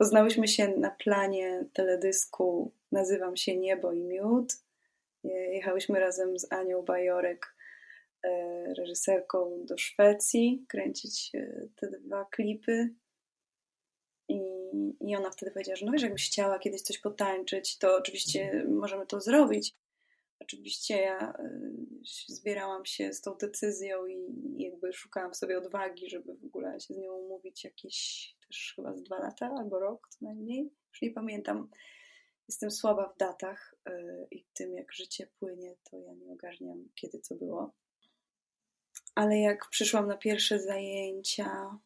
Poznałyśmy się na planie teledysku Nazywam się Niebo i Miód. Jechałyśmy razem z Anią Bajorek, e, reżyserką, do Szwecji, kręcić e, te dwa klipy. I, I ona wtedy powiedziała, że no wiesz, jakbyś chciała kiedyś coś potańczyć, to oczywiście możemy to zrobić. Oczywiście ja e, zbierałam się z tą decyzją i jakby szukałam sobie odwagi, żeby w ogóle się z nią umówić jakieś też chyba z dwa lata albo rok co najmniej. Już nie pamiętam. Jestem słaba w datach e, i tym, jak życie płynie, to ja nie ogarniam, kiedy co było. Ale jak przyszłam na pierwsze zajęcia.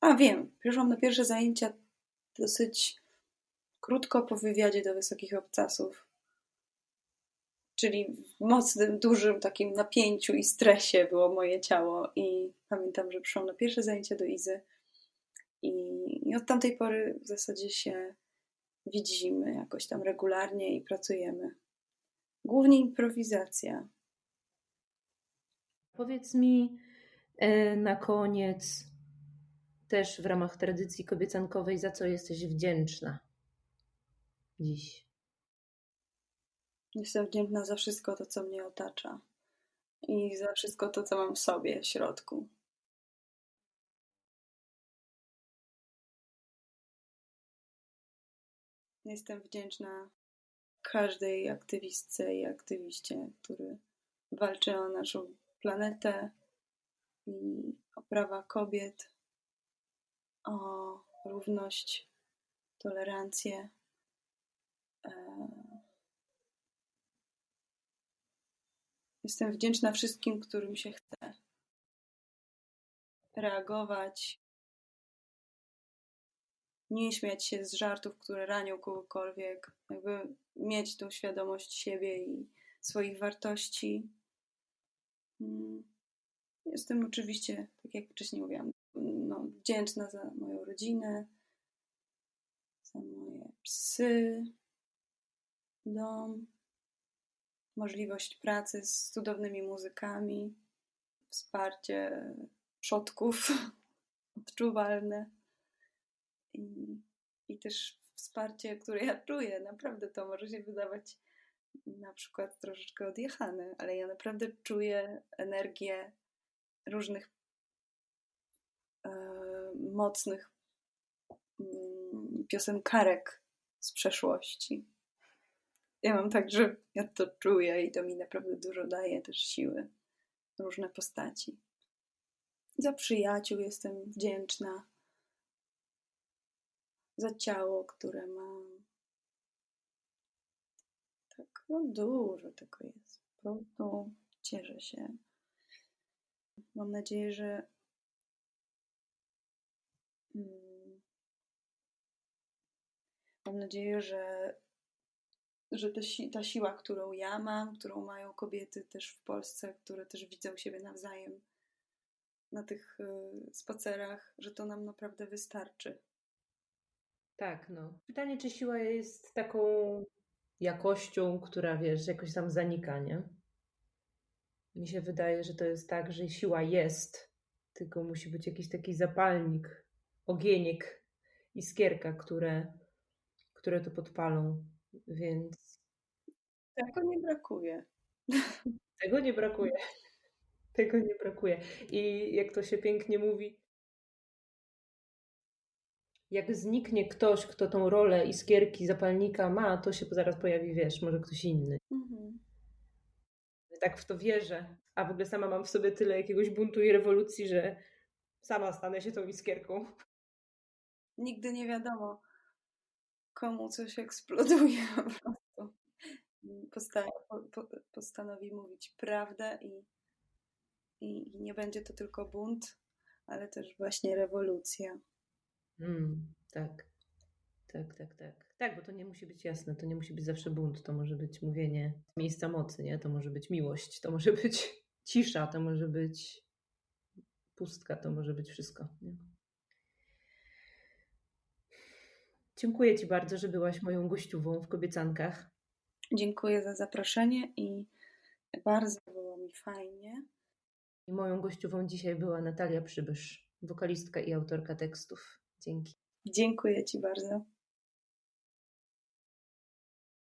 A wiem, przyszłam na pierwsze zajęcia dosyć krótko po wywiadzie do wysokich obcasów czyli w mocnym, dużym takim napięciu i stresie było moje ciało. I pamiętam, że przyszłam na pierwsze zajęcia do Izy i, od tamtej pory w zasadzie się widzimy jakoś tam regularnie i pracujemy. Głównie improwizacja. Powiedz mi e, na koniec, też w ramach tradycji kobiecankowej, za co jesteś wdzięczna dziś? Jestem wdzięczna za wszystko to, co mnie otacza i za wszystko to, co mam w sobie, w środku. Jestem wdzięczna każdej aktywistce i aktywiście, który walczy o naszą planetę i o prawa kobiet, o równość, tolerancję. E, Jestem wdzięczna wszystkim, którym się chce reagować, nie śmiać się z żartów, które ranią kogokolwiek, jakby mieć tą świadomość siebie i swoich wartości. Mm. Jestem oczywiście, tak jak wcześniej mówiłam, no, wdzięczna za moją rodzinę, za moje psy, dom, możliwość pracy z cudownymi muzykami, wsparcie przodków odczuwalne i, i też wsparcie, które ja czuję. Naprawdę to może się wydawać na przykład troszeczkę odjechane, ale ja naprawdę czuję energię różnych e, mocnych mm, piosenkarek z przeszłości ja mam tak, że ja to czuję i to mi naprawdę dużo daje też siły. Różne postaci. Za przyjaciół jestem wdzięczna. Za ciało, które mam. Tak, no dużo tego jest. Po prostu cieszę się. Mam nadzieję, że mm, mam nadzieję, że że to, ta siła, którą ja mam, którą mają kobiety też w Polsce, które też widzą siebie nawzajem na tych y, spacerach, że to nam naprawdę wystarczy. Tak, no. Pytanie, czy siła jest taką jakością, która wiesz, jakoś tam zanika, nie? Mi się wydaje, że to jest tak, że siła jest, tylko musi być jakiś taki zapalnik, ogieniek, iskierka, które, które to podpalą. Więc. Tego nie brakuje. Tego nie brakuje. Tego nie brakuje. I jak to się pięknie mówi, jak zniknie ktoś, kto tą rolę iskierki zapalnika ma, to się zaraz pojawi, wiesz, może ktoś inny. Mhm. Tak w to wierzę. A w ogóle sama mam w sobie tyle jakiegoś buntu i rewolucji, że sama stanę się tą iskierką. Nigdy nie wiadomo komu coś eksploduje po prostu. Posta po, postanowi mówić prawdę i, i, i, nie będzie to tylko bunt, ale też właśnie rewolucja. Mm, tak. Tak, tak, tak. Tak, bo to nie musi być jasne, to nie musi być zawsze bunt, to może być mówienie miejsca mocy, nie? To może być miłość, to może być cisza, to może być pustka, to może być wszystko. Nie? Dziękuję Ci bardzo, że byłaś moją gościową w Kobiecankach. Dziękuję za zaproszenie i bardzo było mi fajnie. I moją gościową dzisiaj była Natalia Przybysz, wokalistka i autorka tekstów. Dzięki. Dziękuję Ci bardzo.